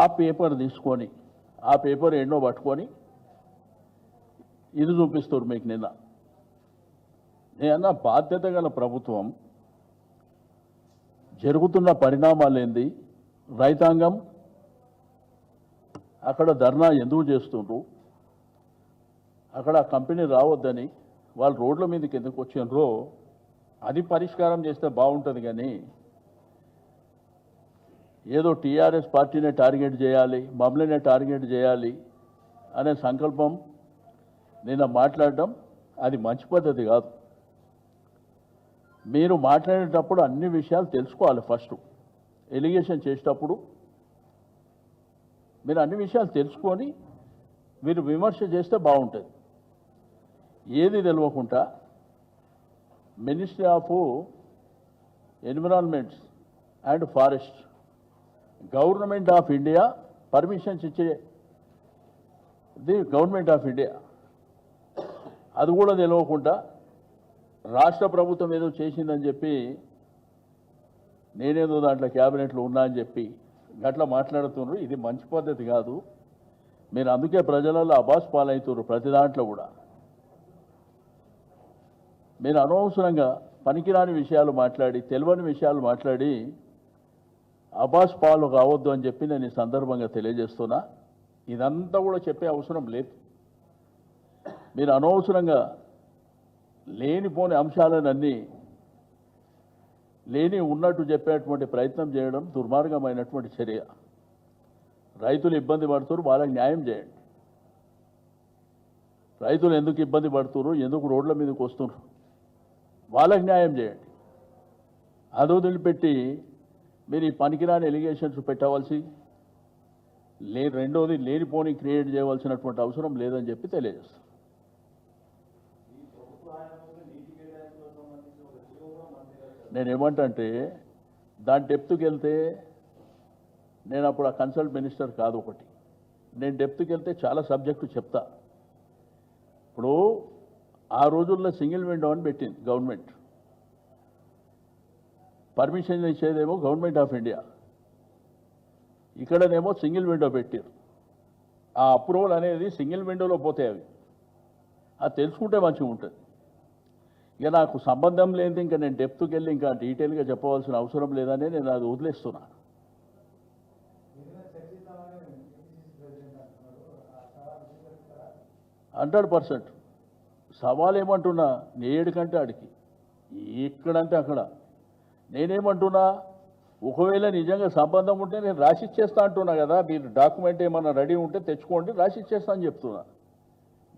ఆ పేపర్ తీసుకొని ఆ పేపర్ ఎన్నో పట్టుకొని ఇది చూపిస్తారు మీకు నిన్న. నేనన్నా బాధ్యత గల ప్రభుత్వం జరుగుతున్న పరిణామాలు ఏంది? రైతాంగం అక్కడ ధర్నా ఎందుకు చేస్తుండ్రు? అక్కడ ఆ కంపెనీ రావద్దని వాళ్ళు రోడ్ల మీదకి ఎందుకు వచ్చిండ్రో అది పరిష్కారం చేస్తే బాగుంటుంది కానీ ఏదో టీఆర్ఎస్ పార్టీనే టార్గెట్ చేయాలి మమ్మల్నే టార్గెట్ చేయాలి అనే సంకల్పం నిన్న మాట్లాడడం అది మంచి పద్ధతి కాదు. మీరు మాట్లాడేటప్పుడు అన్ని విషయాలు తెలుసుకోవాలి ఫస్ట్. ఎలిగేషన్ చేసేటప్పుడు మీరు అన్ని విషయాలు తెలుసుకొని మీరు విమర్శ చేస్తే బాగుంటుంది. ఏది తెలియకుండా ministry of environments and forest government of India permissions ఇచ్చే ది గవర్నమెంట్ ఆఫ్ ఇండియా. అది కూడా నిలవకుండా రాష్ట్ర ప్రభుత్వం ఏదో చేసిందని చెప్పి నేనేదో దాంట్లో క్యాబినెట్లో ఉన్నా అని చెప్పి గట్లా మాట్లాడుతున్నారు. ఇది మంచి పద్ధతి కాదు. మీరు అందుకే ప్రజలలో అబాస్ పాలవుతున్నారు ప్రతి దాంట్లో కూడా. మీరు అనవసరంగా పనికిరాని విషయాలు మాట్లాడి తెలియని విషయాలు మాట్లాడి అబాస్ పాలు కావద్దు అని చెప్పి నేను ఈ సందర్భంగా తెలియజేస్తున్నా. ఇదంతా కూడా చెప్పే అవసరం లేదు. మీరు అనవసరంగా లేనిపోని అంశాలనన్నీ లేని ఉన్నట్టు చెప్పేటువంటి ప్రయత్నం చేయడం దుర్మార్గమైనటువంటి చర్య. రైతులు ఇబ్బంది పడుతున్నారు వాళ్ళకి న్యాయం చేయండి. రైతులు ఎందుకు ఇబ్బంది పడుతున్నారు ఎందుకు రోడ్ల మీదకి వస్తున్నారు వాళ్ళకి న్యాయం చేయండి. అదో వదిలిపెట్టి మీరు ఈ పనికిరాని ఎలిగేషన్స్ పెట్టవలసి లే రెండోది లేనిపోని క్రియేట్ చేయవలసినటువంటి అవసరం లేదని చెప్పి తెలియజేస్తాం నేను ఏమంటే దాని డెప్త్కి వెళ్తే నేను అప్పుడు ఆ కన్సల్ట్ మినిస్టర్ కాదు ఒకటి. నేను డెప్త్కి వెళ్తే చాలా సబ్జెక్టు చెప్తా. ఇప్పుడు ఆ రోజుల్లో సింగిల్ విండో అని పెట్టింది గవర్నమెంట్. పర్మిషన్ ఇచ్చేదేమో గవర్నమెంట్ ఆఫ్ ఇండియా. ఇక్కడనేమో సింగిల్ విండో పెట్టారు. ఆ అప్రూవల్ అనేది సింగిల్ విండోలో పోతాయి అవి. అది తెలుసుకుంటే మంచిగా ఉంటుంది. ఇక నాకు సంబంధం లేనిది ఇంకా నేను డెప్త్కి వెళ్ళి ఇంకా డీటెయిల్గా చెప్పవలసిన అవసరం లేదని నేను అది వదిలేస్తున్నా. Hundred percent. సవాల్ ఏమంటున్నా నేడు కంటే ఆడికి. ఎక్కడంటే అక్కడ. నేనేమంటున్నా? ఒకవేళ నిజంగా సంబంధం ఉంటే నేను రాసిచ్చేస్తా అంటున్నా కదా. మీరు డాక్యుమెంట్ ఏమన్నా రెడీ ఉంటే తెచ్చుకోండి రాసిచ్చేస్తా అని చెప్తున్నా.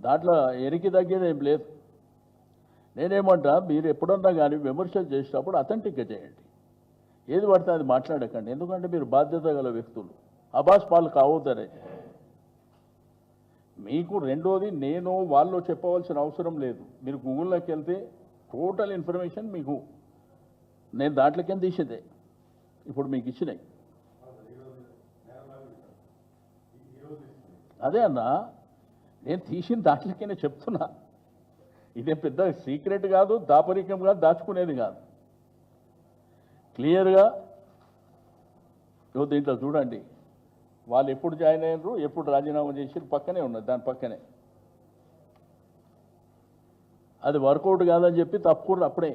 దాంట్లో ఎనికి తగ్గేది ఏం లేదు. నేనేమంటా? మీరు ఎప్పుడన్నా కానీ విమర్శ చేసేటప్పుడు అథెంటిక్గా చేయండి. ఏది పడితే అది మాట్లాడకండి. ఎందుకంటే మీరు బాధ్యత గల వ్యక్తులు. అబాస్ పాలు కావద్దనే. మీకు రెండోది నేను వాళ్ళు చెప్పవలసిన అవసరం లేదు. మీరు గూగుల్లోకి వెళ్తే టోటల్ ఇన్ఫర్మేషన్ మీకు. నేను దాంట్లోకే తీసేదే. ఇప్పుడు మీకు ఇచ్చినాయి. అదే అన్నా నేను తీసిన దాంట్లోకే చెప్తున్నా. ఇదే పెద్ద సీక్రెట్ కాదు దాపరికం కాదు దాచుకునేది కాదు. క్లియర్గా దీంట్లో చూడండి. వాళ్ళు ఎప్పుడు జాయిన్ అయ్యారు ఎప్పుడు రాజీనామా చేసారు పక్కనే ఉన్నది దాని పక్కనే. అది వర్కౌట్ కాదని చెప్పి తప్పుకుర్రు అప్పుడే.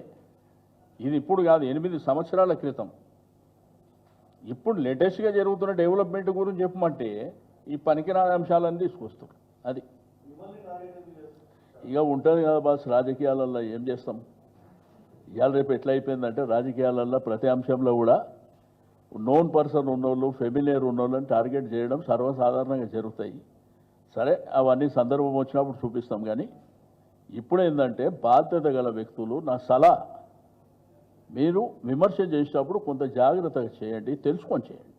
ఇది ఇప్పుడు కాదు ఎనిమిది సంవత్సరాల క్రితం. ఇప్పుడు లేటెస్ట్గా జరుగుతున్న డెవలప్మెంట్ గురించి చెప్పమంటే ఈ పనికిరాని అంశాలన్నీ తీసుకొస్తారు. అది. ఇక ఉంటుంది కదా బాస్ రాజకీయాలలో ఏం చేస్తాం? ఇవాళ రేపు ఎట్లా అయిపోయిందంటే రాజకీయాలలో ప్రతి అంశంలో కూడా నోన్ పర్సన్ ఉన్నోళ్ళు ఫెమిలియర్ ఉన్నోళ్ళని టార్గెట్ చేయడం సర్వసాధారణంగా జరుగుతాయి. సరే అవన్నీ సందర్భం వచ్చినప్పుడు చూపిస్తాం కానీ ఇప్పుడు ఏంటంటే బాధ్యత గల వ్యక్తులు నా సలహా మీరు విమర్శ చేసేటప్పుడు కొంత జాగ్రత్తగా చేయండి తెలుసుకొని చేయండి.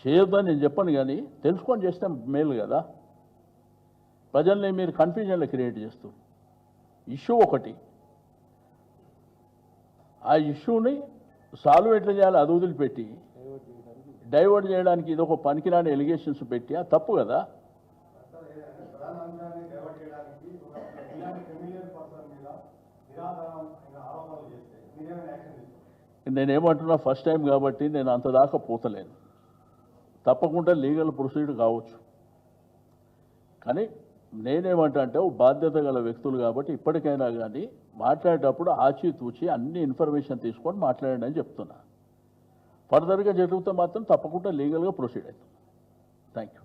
చేయొద్దని నేను చెప్పను కానీ తెలుసుకొని చేస్తే మేలు కదా. ప్రజల్ని మీరు కన్ఫ్యూజన్లు క్రియేట్ చేస్తూ. ఇష్యూ ఒకటి. ఆ ఇష్యూని సాల్వ్ ఎట్లా చేయాలి అది వదిలిపెట్టి డైవర్ట్ చేయడానికి ఇది ఒక పనికిరాని ఎలిగేషన్స్ పెట్టి ఆ తప్పు కదా. నేనేమంటున్నా ఫస్ట్ టైం కాబట్టి నేను అంత దాకా పోతలేను. తప్పకుండా లీగల్ ప్రొసీడ్ కావచ్చు. కానీ నేనేమంటా అంటే ఓ బాధ్యత గల వ్యక్తులు కాబట్టి ఇప్పటికైనా కానీ మాట్లాడేటప్పుడు ఆచితూచి అన్ని ఇన్ఫర్మేషన్ తీసుకొని మాట్లాడండి అని చెప్తున్నా. ఫర్దర్గా జరిగితే మాత్రం తప్పకుండా లీగల్గా ప్రొసీడ్ అవుతాం. థ్యాంక్ యూ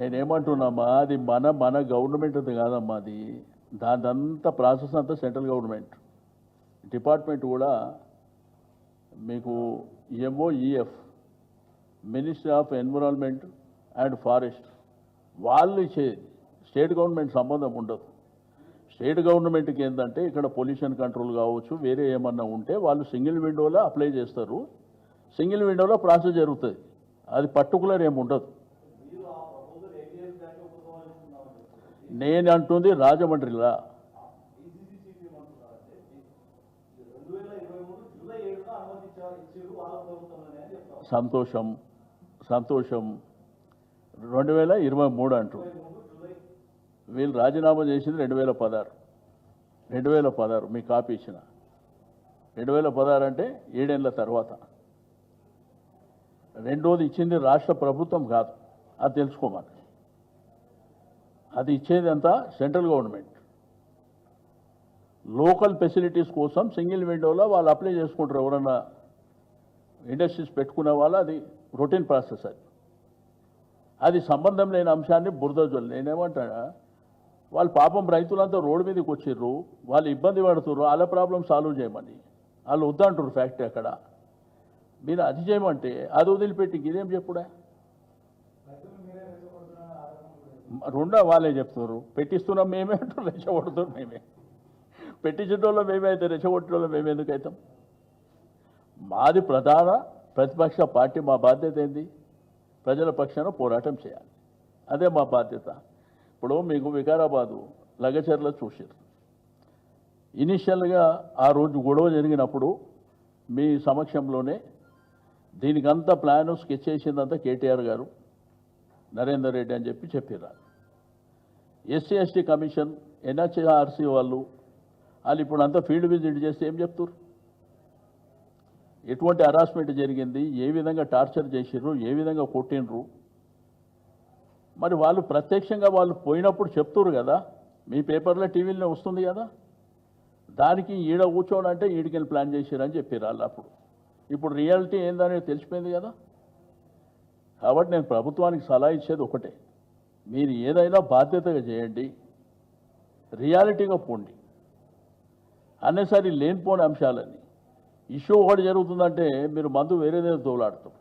నేనేమంటున్నామా అది మన మన గవర్నమెంట్ కాదమ్మా అది. దానిదంతా ప్రాసెస్ అంతా సెంట్రల్ గవర్నమెంట్. డిపార్ట్మెంట్ కూడా మీకు MOEF ministry of environment and forest వాళ్ళు ఇచ్చేది స్టేట్ గవర్నమెంట్ సంబంధం ఉండదు. స్టేట్ గవర్నమెంట్కి ఏంటంటే ఇక్కడ పొల్యూషన్ కంట్రోల్ కావచ్చు వేరే ఏమన్నా ఉంటే వాళ్ళు సింగిల్ విండోలో అప్లై చేస్తారు. సింగిల్ విండోలో ప్రాసెస్ జరుగుతుంది. అది పర్టికులర్ ఏమి ఉండదు నేను అంటుంది రాజమండ్రిలా రెండు వేల ఇరవై మూడు జూలై ఏడున అనుమతించారు ఇచ్చారు వాళ్ళ నేను అంటుంది రాజమండ్రిలా. సంతోషం సంతోషం. రెండు వేల ఇరవై మూడు అంటూ వీళ్ళు రాజీనామా చేసింది రెండు వేల పదహారు. రెండు వేల పదహారు మీ కాపీ ఇచ్చిన. రెండు వేల పదహారు అంటే ఏడేళ్ళ తర్వాత. రెండోది ఇచ్చింది రాష్ట్ర ప్రభుత్వం కాదు. అది తెలుసుకోమని అది ఇచ్చేది అంతా సెంట్రల్ గవర్నమెంట్. లోకల్ ఫెసిలిటీస్ కోసం సింగిల్ విండోలో వాళ్ళు అప్లై చేసుకుంటారు ఎవరన్నా ఇండస్ట్రీస్ పెట్టుకునే వాళ్ళు అది రొటీన్ ప్రాసెస్ అది. అది సంబంధం లేని అంశాన్ని బురద నేనేమంటా వాళ్ళు పాపం రైతులంతా రోడ్డు మీదకి వచ్చిర్రు వాళ్ళు ఇబ్బంది పడుతుర్రు వాళ్ళ ప్రాబ్లం సాల్వ్ చేయమని. వాళ్ళు వద్దంటారు ఫ్యాక్టరీ అక్కడ. మీరు అది చేయమంటే అది వదిలిపెట్టి ఇదేం చెప్పుడా? రెండో వాళ్ళే చెప్తారు. పెట్టిస్తున్నాం మేమే అంటారు రెచ్చగొడుతున్నాం మేమే. పెట్టించడంలో మేమే అయితే రెచ్చగొట్టడంలో మేము ఎందుకు అవుతాం? మాది ప్రధాన ప్రతిపక్ష పార్టీ మా బాధ్యత ఏంది? ప్రజల పక్షాన పోరాటం చేయాలి. అదే మా బాధ్యత. ఇప్పుడు మీకు వికారాబాదు లగచర్ల చూసారు ఇనిషియల్గా ఆ రోజు గొడవ జరిగినప్పుడు మీ సమక్షంలోనే దీనికంతా ప్లాను స్కెచ్ చేసిందంతా కేటీఆర్ గారు. నరేందర్ రెడ్డి అని చెప్పి చెప్పారు ఎస్సీ ఎస్టీ కమిషన్ ఎన్హెచ్ఆర్సీ వాళ్ళు వాళ్ళు ఇప్పుడు అంతా ఫీల్డ్ విజిట్ చేస్తే ఏం చెప్తారు ఎటువంటి హరాస్మెంట్ జరిగింది? ఏ విధంగా టార్చర్ చేసిర్రు? ఏ విధంగా కొట్టిండ్రు? మరి వాళ్ళు ప్రత్యక్షంగా వాళ్ళు పోయినప్పుడు చెప్తురు కదా మీ పేపర్లో టీవీలో వస్తుంది కదా. దానికి ఈడ కూర్చోడంటే ఈడికెళ్ళి ప్లాన్ చేసిరని చెప్పారు వాళ్ళు అప్పుడు. ఇప్పుడు రియాలిటీ ఏందనేది తెలిసిపోయింది కదా. కాబట్టి నేను ప్రభుత్వానికి సలహా ఇచ్చేది ఒకటే. మీరు ఏదైనా బాధ్యతగా చేయండి రియాలిటీగా పోండి. అన్నసరి లేనిపోని అంశాలని ఇష్యూ ఒకటి జరుగుతుందంటే మీరు మందు వేరే దగ్గర దోలాడతాం.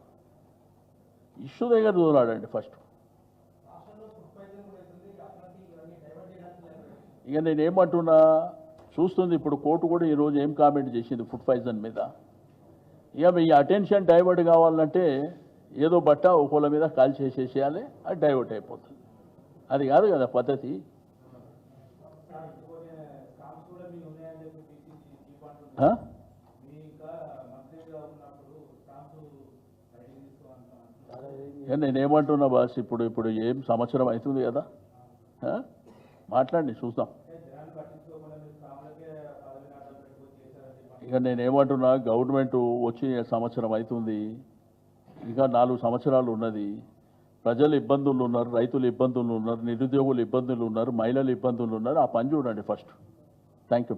ఇష్యూ దగ్గర దోలాడండి ఫస్ట్. ఇక నేను ఏమంటున్నా చూస్తుంది ఇప్పుడు కోర్టు కూడా ఈరోజు ఏం కామెంట్ చేసింది ఫుడ్ పాయిజన్ మీద. ఇక మీ అటెన్షన్ డైవర్ట్ కావాలంటే ఏదో బట్ట ఒకళ్ళ మీద కాల్ చేసేసేయాలి అది డైవర్ట్ అయిపోతుంది. అది కాదు కదా పద్ధతి. స్టాంప్స్ కూడా మీకు ఉన్నాయని చెప్పి పిసిసి చీఫ్ అంటున్నారు ఆ? మీ ఇంకా మంత్రిగా ఉన్నప్పుడు స్టాంప్స్ బయటికి తీసుకోవాలంటున్నారు ఇక నేను ఏమంటున్నా బాస్ ఇప్పుడు ఇప్పుడు ఏం సంవత్సరం అవుతుంది కదా? ఆ? మాట్లాడండి చూద్దాం. ఇక నేను ఏమంటున్నా గవర్నమెంట్ వచ్చి సంవత్సరం అవుతుంది. ఇంకా నాలుగు సంవత్సరాలు ఉన్నది. ప్రజలు ఇబ్బందులు ఉన్నారు రైతులు ఇబ్బందులు ఉన్నారు నిరుద్యోగులు ఇబ్బందులు ఉన్నారు మహిళలు ఇబ్బందులు ఉన్నారు. ఆ పని చూడండి ఫస్ట్. Thank you